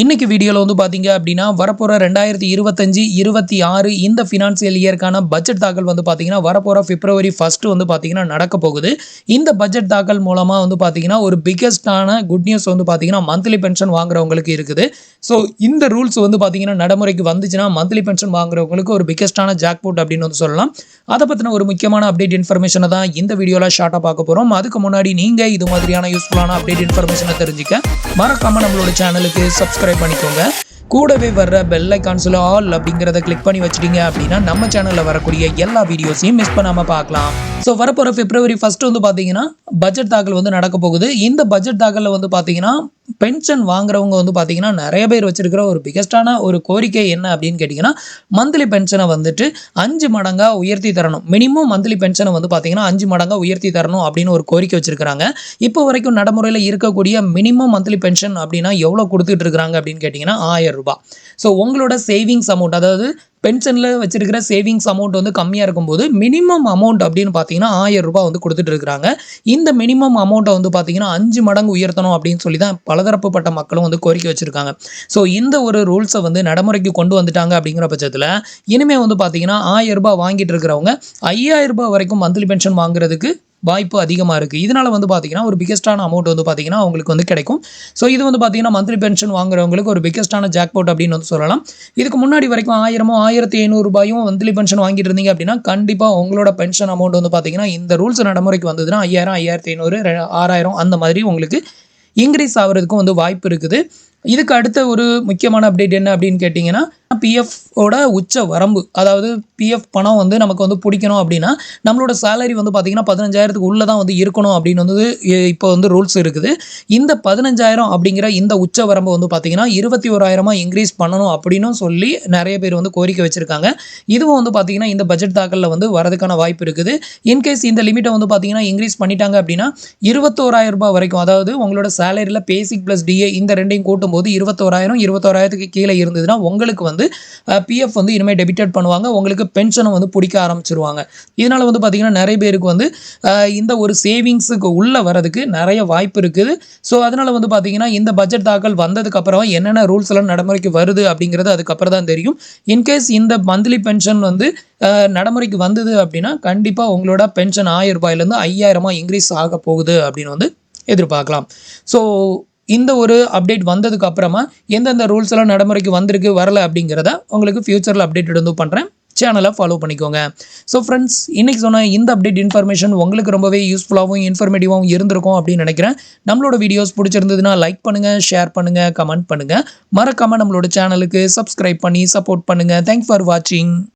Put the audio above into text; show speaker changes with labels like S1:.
S1: இன்னைக்கு வீடியோவில் வந்து பார்த்தீங்க அப்படின்னா வரப்போகிற ரெண்டாயிரத்தி இருபத்தஞ்சி இருபத்தி ஆறு இந்த ஃபினான்சியல் இயர்க்கான பட்ஜெட் தாக்கல் வந்து பார்த்தீங்கன்னா வரப்போகிற பிப்ரவரி ஃபஸ்ட்டு வந்து பார்த்தீங்கன்னா நடக்க போகுது. இந்த பட்ஜெட் தாக்கல் மூலமாக வந்து பார்த்தீங்கன்னா ஒரு பிக்கஸ்டான குட் நியூஸ் வந்து பார்த்தீங்கன்னா மந்த்லி பென்ஷன் வாங்குறவங்களுக்கு இருக்குது. ஸோ இந்த ரூல்ஸ் வந்து பார்த்தீங்கன்னா நடைமுறைக்கு வந்துச்சுன்னா மந்த்லி பென்ஷன் வாங்குறவங்களுக்கு ஒரு பிக்கஸ்டான ஜாக்போட் அப்படின்னு வந்து சொல்லலாம். அதை பற்றின ஒரு முக்கியமான அப்டேட் இன்ஃபர்மேஷனை தான் இந்த வீடியோவில் ஷார்ட்டாக பார்க்க போகிறோம் அதுக்கு முன்னாடி நீங்கள் இது மாதிரியான யூஸ்ஃபுல்லான அப்டேட் இன்ஃபர்மேஷனை தெரிஞ்சுக்க மறக்காமல் நம்மளோட சேனலுக்கு சப்ஸ்கிரைப் பண்ணிக்கோங்க. கூடவே வர்ற பெல் ஐக்கான்ஸில் ஆல் அப்படிங்கிறத கிளிக் பண்ணி வச்சிட்டீங்க அப்படின்னா நம்ம சேனலில் வரக்கூடிய எல்லா வீடியோஸையும் மிஸ் பண்ணாமல் பார்க்கலாம். ஸோ வரப்போகிற பிப்ரவரி ஃபஸ்ட்டு வந்து பார்த்தீங்கன்னா பட்ஜெட் தாக்கல் வந்து நடக்க போகுது. இந்த பட்ஜெட் தாக்கலில் வந்து பார்த்தீங்கன்னா பென்ஷன் வாங்குறவங்க வந்து பார்த்தீங்கன்னா நிறைய பேர் வச்சிருக்கிற ஒரு பிகஸ்டான ஒரு கோரிக்கை என்ன அப்படின்னு கேட்டிங்கன்னா மந்த்லி பென்ஷனை வந்துட்டு அஞ்சு மடங்காக உயர்த்தி தரணும். மினிமம் மந்த்லி பென்ஷனை வந்து பார்த்தீங்கன்னா அஞ்சு மடங்காக உயர்த்தி தரணும் அப்படின்னு ஒரு கோரிக்கை வச்சிருக்கிறாங்க. இப்போ வரைக்கும் நடைமுறையில் இருக்கக்கூடிய மினிமம் மந்த்லி பென்ஷன் அப்படின்னா எவ்வளோ கொடுத்துட்டு இருக்கிறாங்க அப்படின்னு கேட்டிங்கன்னா ஆயிரம் ரூபாய். ஸோ உங்களோட சேவிங்ஸ் அமௌண்ட் அதாவது பென்ஷனில் வச்சிருக்கிற சேவிங்ஸ் அமௌண்ட் வந்து கம்மியாக இருக்கும்போது மினிமம் அமௌண்ட் அப்படின்னு பார்த்தீங்கன்னா ஆயிரம் ரூபாய் வந்து கொடுத்துட்டு இருக்கிறாங்க. இந்த மினிமம் அமௌண்ட்டை வந்து பார்த்தீங்கன்னா அஞ்சு மடங்கு உயர்த்தணும் அப்படின்னு சொல்லி தான் பலதரப்புப்பட்ட மக்களும் வந்து கோரிக்கை வச்சுருக்காங்க. ஸோ இந்த ஒரு ரூல்ஸை வந்து நடைமுறைக்கு கொண்டு வந்துட்டாங்க அப்படிங்கிற பட்சத்தில் இனிமேல் வந்து பார்த்தீங்கன்னா ஆயிரம் ரூபாய் வாங்கிட்டு இருக்கிறவங்க ஐயாயிரம் ரூபாய் வரைக்கும் மந்த்லி பென்ஷன் வாங்குறதுக்கு வாய்ப்பு அதிகமாக இருக்குது இதனால் வந்து பார்த்திங்கன்னா ஒரு பிக்கஸ்டான அமௌண்ட் வந்து பார்த்தீங்கன்னா அவங்களுக்கு வந்து கிடைக்கும். ஸோ இது வந்து பார்த்தீங்கன்னா மந்த்லி பென்ஷன் வாங்குறவங்களுக்கு ஒரு பிக்கஸ்டான ஜாக்பாட் அப்படின்னு வந்து சொல்லலாம். இதுக்கு முன்னாடி வரைக்கும் ஆயிரமோ ஆயிரத்தி ஐநூறுரூபாயும் மந்த்லி பென்ஷன் வாங்கிட்டு இருந்தீங்க அப்படின்னா கண்டிப்பாக உங்களோட பென்ஷன் அமௌண்ட் வந்து பார்த்திங்கன்னா இந்த ரூல்ஸ் நடைமுறைக்கு வந்ததுன்னா ஐயாயிரம் ஐயாயிரத்தி ஐநூறு ஆறாயிரம் அந்த மாதிரி உங்களுக்கு இன்க்ரீஸ் ஆகிறதுக்கும் வந்து வாய்ப்பு இருக்குது. இதுக்கு அடுத்த ஒரு முக்கியமான அப்டேட் என்ன அப்படின்னு கேட்டிங்கன்னா பிஎஃப் உச்ச வரம்பு அதாவது பிஎஃப் பணம் வந்து நமக்கு வந்து பிடிக்கணும் அப்படின்னா நம்மளோட சேலரி வந்து பார்த்திங்கன்னா பதினஞ்சாயிரத்துக்கு உள்ளே தான் வந்து இருக்கணும் அப்படின்னு வந்து இப்போ வந்து ரூல்ஸ் இருக்குது. இந்த பதினஞ்சாயிரம் அப்படிங்கிற இந்த உச்ச வரம்பு வந்து பார்த்திங்கன்னா இருபத்தி ஓராயிரமாக இன்க்ரீஸ் பண்ணணும் அப்படின்னு சொல்லி நிறைய பேர் வந்து கோரிக்கை வச்சுருக்காங்க. இதுவும் வந்து பார்த்திங்கன்னா இந்த பட்ஜெட் தாக்கலில் வந்து வரதுக்கான வாய்ப்பு இருக்குது. இன்கேஸ் இந்த லிமிட்டை வந்து பார்த்திங்கன்னா இன்க்ரீஸ் பண்ணிட்டாங்க அப்படின்னா இருபத்தோராயிரம் ரூபாய் வரைக்கும் அதாவது உங்களோட சேலரியில் பேசிக் ப்ளஸ் டிஏ இந்த ரெண்டையும் கூட்டும்போது இருபத்தோராயிரம் இருபத்தோராயிரத்துக்கு கீழே இருந்ததுன்னா உங்களுக்கு வந்து பிஎஃப் வந்து இனிமேல் டெபிட்டட் பண்ணுவாங்க. உங்களுக்கு பென்ஷனை வந்து பிடிக்க ஆரம்பிச்சிருவாங்க. இதனால் வந்து பார்த்திங்கன்னா நிறைய பேருக்கு வந்து இந்த ஒரு சேவிங்ஸுக்கு உள்ளே வரதுக்கு நிறைய வாய்ப்பு இருக்குது. ஸோ அதனால் வந்து பார்த்திங்கன்னா இந்த பட்ஜெட் தாக்கல் வந்ததுக்கப்புறம் என்னென்ன ரூல்ஸ் எல்லாம் நடைமுறைக்கு வருது அப்படிங்கிறது அதுக்கப்புறம் தான் தெரியும். இன்கேஸ் இந்த மந்த்லி பென்ஷன் வந்து நடைமுறைக்கு வந்தது அப்படின்னா கண்டிப்பாக உங்களோட பென்ஷன் ஆயிரம் ரூபாயிலேருந்து ஐயாயிரமாக இன்க்ரீஸ் ஆக போகுது அப்படின்னு வந்து எதிர்பார்க்கலாம். ஸோ இந்த ஒரு அப்டேட் வந்ததுக்கு அப்புறமா எந்தெந்த ரூல்ஸ் எல்லாம் நடைமுறைக்கு வந்திருக்கு வரல அப்படிங்கிறத உங்களுக்கு ஃபியூச்சரில் அப்டேட் வந்து பண்ணுறேன் சேனலை ஃபாலோ பண்ணிக்கோங்க. ஸோ ஃப்ரெண்ட்ஸ் இன்றைக்கி சொன்ன இந்த அப்டேட் இன்ஃபர்மேஷன் உங்களுக்கு ரொம்பவே யூஸ்ஃபுல்லாகவும் இன்ஃபர்மேட்டிவாகவும் இருந்திருக்கும் அப்படின்னு நினைக்கிறேன். நம்மளோட வீடியோஸ் பிடிச்சிருந்ததுன்னா லைக் பண்ணுங்கள் ஷேர் பண்ணுங்கள் கமெண்ட் பண்ணுங்கள் மறக்காமல் நம்மளோட சேனலுக்கு சப்ஸ்கிரைப் பண்ணி சப்போர்ட் பண்ணுங்கள் தேங்க்ஸ் ஃபார் வாட்சிங்